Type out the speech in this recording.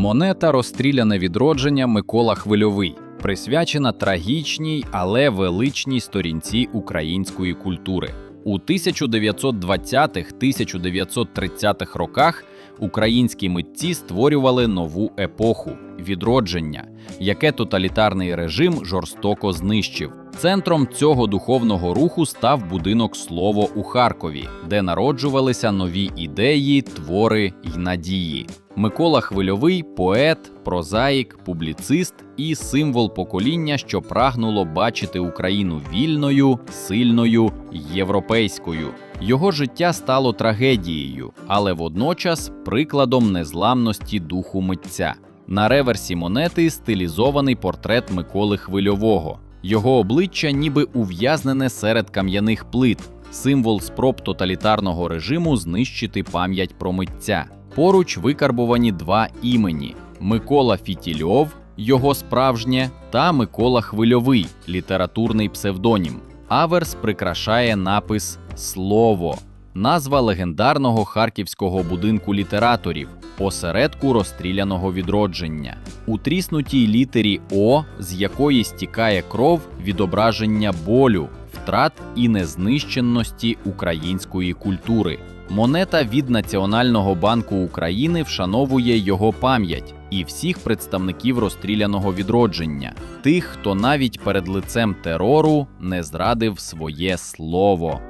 Монета розстріляне відродження Микола Хвильовий, присвячена трагічній, але величній сторінці української культури. У 1920-1930-х роках українські митці створювали нову епоху відродження, яке тоталітарний режим жорстоко знищив. Центром цього духовного руху став будинок Слово у Харкові, де народжувалися нові ідеї, твори й надії. Микола Хвильовий поет, прозаїк, публіцист і символ покоління, що прагнуло бачити Україну вільною, сильною, європейською. Його життя стало трагедією, але водночас прикладом незламності духу митця. На реверсі монети стилізований портрет Миколи Хвильового. Його обличчя ніби ув'язнене серед кам'яних плит, символ спроб тоталітарного режиму знищити пам'ять про митця. Поруч викарбувані два імені: Микола Фітільов, його справжнє, та Микола Хвильовий, літературний псевдонім. Аверс прикрашає напис Слово, назва легендарного харківського будинку літераторів, осередку розстріляного відродження. У тріснутій літері О, з якої стікає кров, відображення болю, втрат і незнищенності української культури. Монета від Національного банку України вшановує його пам'ять і всіх представників розстріляного відродження, тих, хто навіть перед лицем терору не зрадив своє слово.